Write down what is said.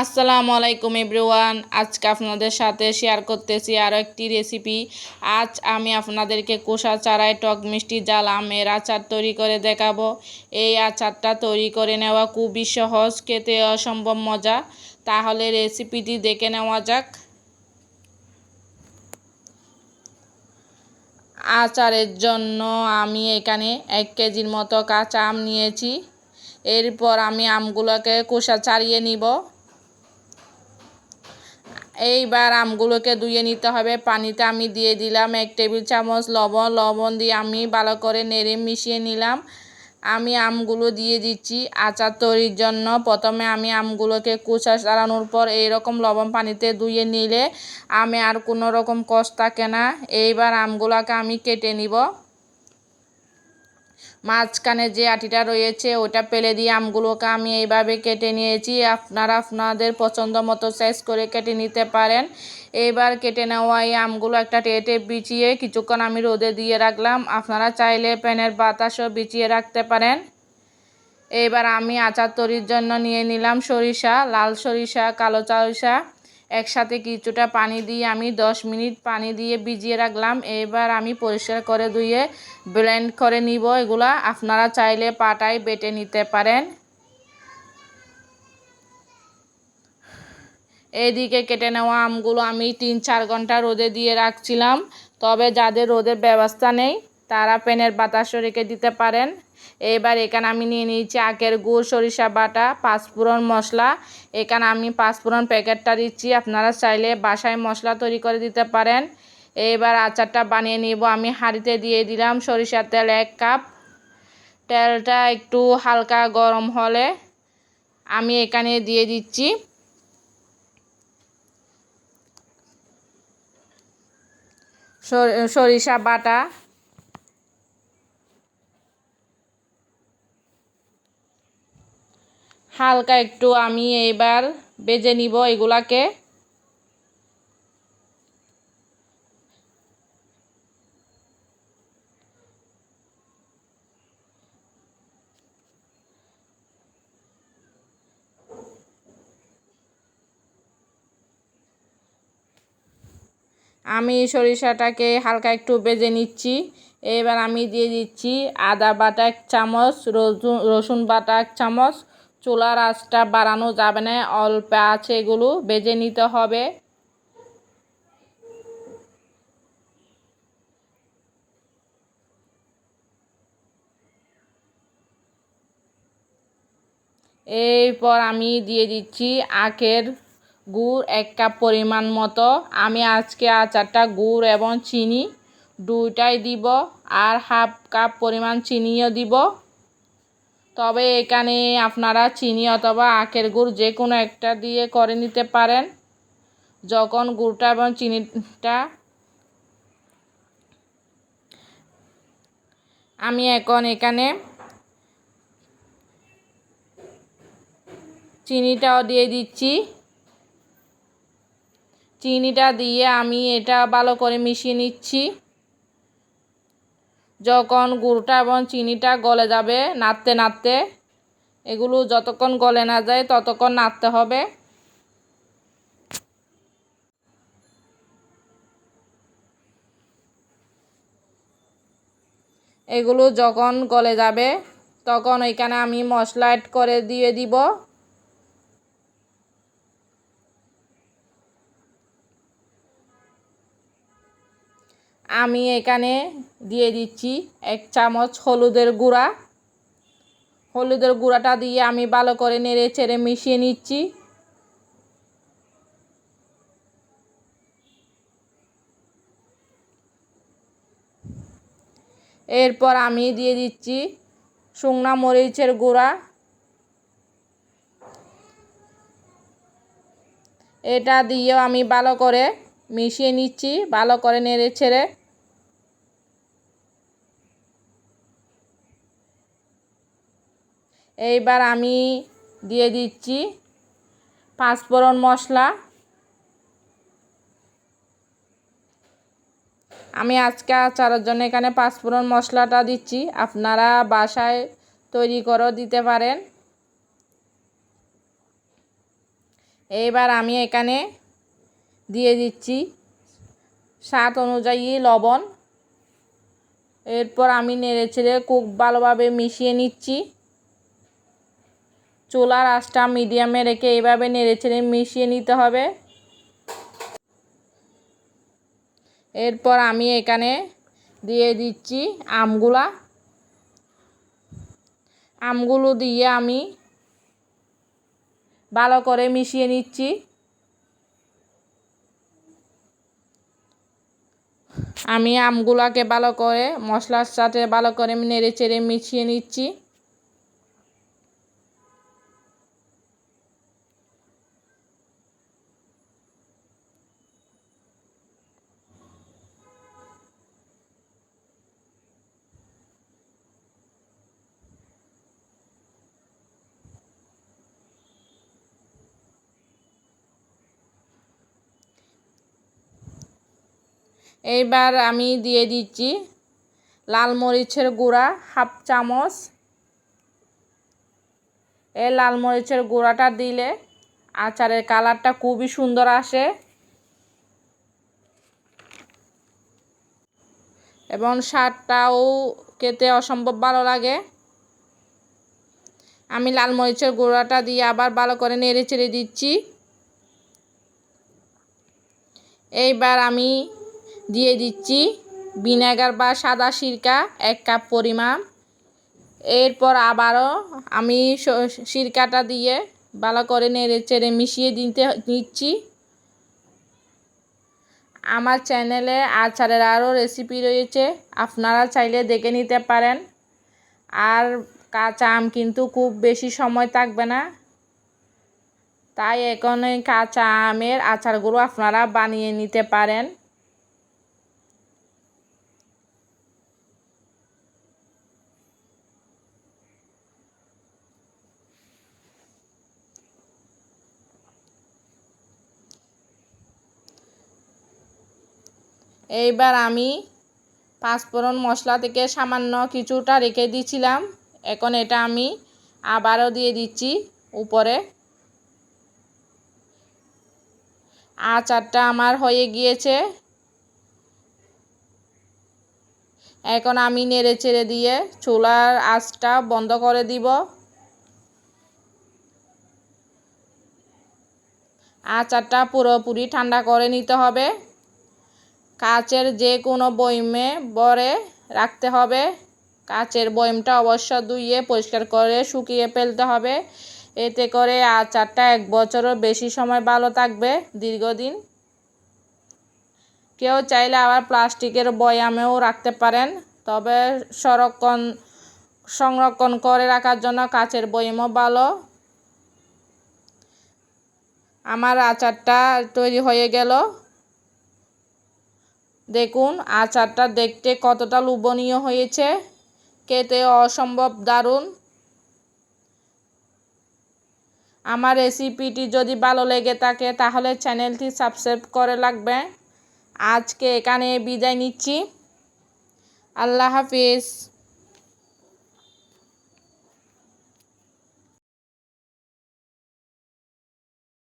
আসসালামু আলাইকুম এভরিওয়ান। আজকে আপনাদের সাথে শেয়ার করতেছি আরও একটি রেসিপি আজ আমি আপনাদেরকে কোষা চারায় টক মিষ্টি জাল আমের আচার তৈরি করে দেখাবো। এই আচারটা তৈরি করে নেওয়া খুবই সহজ, খেতে অসম্ভব মজা। তাহলে রেসিপিটি দেখে নেওয়া যাক। আচারের জন্য আমি এখানে এক কেজির মতো কাঁচা আম নিয়েছি। এরপর আমি আমগুলোকে কোষা ছাড়িয়ে নিব। এইবার আমগুলোকে ধুয়ে নিতে হবে। পানিতে আমি দিয়ে দিলাম এক টেবিল চামচ লবণ। লবণ দিয়ে আমি ভালো করে নেড়ে মিশিয়ে নিলাম। আমি আমগুলো দিয়ে দিচ্ছি আচার তৈরির জন্য। প্রথমে আমি আমগুলোকে কুচা চালানোর পর এইরকম লবণ পানিতে ধুয়ে নিলে আমি আর কোনো রকম কষ্ট থাকে না। এইবার আমগুলোকে আমি কেটে নিব। মাঝখানে যে আটিটা রয়েছে, ওটা পেলে দিয়ে আমগুলোকে আমি এইভাবে কেটে নিয়েছি। আপনারা আপনাদের পছন্দ মতো সাইজ করে কেটে নিতে পারেন। এবার কেটে নেওয়া এই আমগুলো একটা টেটে বিছিয়ে কিছুক্ষণ আমি রোদে দিয়ে রাখলাম। আপনারা চাইলে প্যানের বাতাসও বিছিয়ে রাখতে পারেন। এবার আমি আচার তৈরির জন্য নিয়ে নিলাম সরিষা, লাল সরিষা, কালো সরিষা। একসাথে কিছুটা পানি দিয়ে আমি দশ মিনিট পানি দিয়ে ভিজিয়ে রাখলাম। এবার আমি পরিষ্কার করে ধুয়ে ব্লেন্ড করে নিব। এগুলা আপনারা চাইলে পাটায় বেটে নিতে পারেন। এইদিকে কেটে নেওয়া আমগুলো আমি তিন চার ঘণ্টা রোদে দিয়ে রাখছিলাম। তবে যাদের রোদের ব্যবস্থা নেই তারা পেনের বাতাসও রেখে দিতে পারেন। এবার এখানে আমি নিয়ে নিয়েছি আখের গুড়, সরিষা বাটা, পাঁচফোড়ন মশলা। এখানে আমি পাঁচফোড়ন প্যাকেটটা দিচ্ছি, আপনারা চাইলে বাসায় মশলা তৈরি করে দিতে পারেন। এবার আচারটা বানিয়ে নিব, আমি হাঁড়িতে দিয়ে দিলাম সরিষার তেল এক কাপ। তেলটা একটু হালকা গরম হলে আমি এখানে দিয়ে দিচ্ছি। সরিষা বাটা। হালকা একটু আমি এবার বেজে নিব এগুলাকে। আমি সরিষাটাকে হালকা একটু বেজে নিচ্ছি। এবার আমি দিয়ে দিচ্ছি আদা বাটা এক চামচ, রসুন রসুন বাটা এক চামচ চুলার আঁচটা বাড়ানো যাবে না, অল্প আছে এগুলো বেজে নিতে হবে। এরপর আমি দিয়ে দিচ্ছি আখের গুড় এক কাপ পরিমাণ মতো। আমি আজকে আচারটা গুড় এবং চিনি দুইটাই দিব আর হাফ কাপ পরিমাণ চিনিও দিব। তবে এখানে আপনারা চিনি অথবা আখের গুড় যে কোনো একটা দিয়ে করে নিতে পারেন। যখন গুড়টা এবং চিনিটা আমি এখন এখানে চিনিটাও দিয়ে দিচ্ছি। চিনিটা দিয়ে আমি এটা ভালো করে মিশিয়ে নিচ্ছি। যখন গুড়টা এবং চিনিটা গলে যাবে, নাড়তে নাড়তে, এগুলো যতক্ষণ গলে না যায় ততক্ষণ নাড়তে হবে। এগুলো যখন গলে যাবে, তখন এখানে আমি মশলা অ্যাড করে দিয়ে দিব। আমি এখানে দিয়ে দিচ্ছি এক চামচ হলুদের গুঁড়া। হলুদের গুঁড়াটা দিয়ে আমি ভালো করে নেড়ে চেড়ে মিশিয়ে নিচ্ছি। এরপর আমি দিয়ে দিচ্ছি শুকনা মরিচের গুঁড়া। এটা দিয়েও আমি ভালো করে মিশিয়ে নিচ্ছি, ভালো করে নেড়ে ছেড়ে এইবার আমি দিয়ে দিচ্ছি পাঁচফোড়ন মশলা। আমি আজকে আচারের জন্য এখানে পাঁচফোড়ন মশলাটা দিচ্ছি। আপনারা বাসায় তৈরি করেও দিতে পারেন। এইবার আমি এখানে দিয়ে দিচ্ছি স্বাদ অনুযায়ী লবণ। এরপর আমি নেড়ে ছেড়ে খুব ভালোভাবে মিশিয়ে নিচ্ছি। চুলার আঁচটা মিডিয়ামে রেখে এইভাবে নেড়ে ছেড়ে মিশিয়ে নিতে হবে। এরপর আমি এখানে দিয়ে দিচ্ছি আমগুলা। আমগুলো দিয়ে আমি ভালো করে মিশিয়ে নিচ্ছি। আমি আমগুলাকে ভালো করে মশলার সাথে ভালো করে নেড়ে চেড়ে মিশিয়ে নিচ্ছি। এইবার আমি দিয়ে দিচ্ছি লাল মরিচের গুঁড়া, হাফ চামচ। এই লাল মরিচের গুঁড়াটা দিলে আচারের কালারটা খুবই সুন্দর আসে। এবং স্বাদটাও খেতে অসম্ভব ভালো লাগে। আমি লাল মরিচের গুঁড়াটা দিয়ে আবার ভালো করে নেড়ে চেড়ে দিচ্ছি। এইবার আমি দিয়ে দিচ্ছি ভিনেগার বা সাদা সিরকা, এক কাপ পরিমাণ। এরপর আবারও আমি সিরকাটা দিয়ে ভালো করে নেড়ে চেড়ে মিশিয়ে দিতে নিচ্ছি। আমার চ্যানেলে আচারের আরও রেসিপি রয়েছে, আপনারা চাইলে দেখে নিতে পারেন। আর কাঁচা আম কিন্তু খুব বেশি সময় থাকবে না। তাই এখন কাঁচা আমের আচারগুলো আপনারা বানিয়ে নিতে পারেন। এইবার আমি পাঁচফোড়ন মশলা থেকে সামান্য কিছুটা রেখে দিয়েছিলাম। এখন এটা আমি আবারও দিয়ে দিচ্ছি উপরে। আচারটা আমার হয়ে গিয়েছে। এখন আমি নেড়ে চেড়ে দিয়ে চুলার আঁচটা বন্ধ করে দিব। আচারটা পুরোপুরি ঠান্ডা করে নিতে হবে। কাচের যে কোনো বয়মে বরে রাখতে হবে। কাচের বয়মটা অবশ্য ধুইয়ে পরিষ্কার করে শুকিয়ে ফেলতে হবে। এতে করে আচারটা এক বছরও বেশি সময় ভালো থাকবে দীর্ঘদিন। কেউ চাইলে আবার প্লাস্টিকের বয়ামেও রাখতে পারেন, তবে সংরক্ষণ সংরক্ষণ করে রাখার জন্য কাচের বয়মও ভালো। আমার আচারটা তৈরি হয়ে গেল। দেখুন, আচারটা দেখতে কতটা লোভনীয় হয়েছে। খেতে অসম্ভব দারুণ। আমার রেসিপিটি যদি ভালো লেগে থাকে, তাহলে চ্যানেলটি সাবস্ক্রাইব করে লাগবে আজকে এখানে বিদায় নিচ্ছি। আল্লাহ হাফিজ।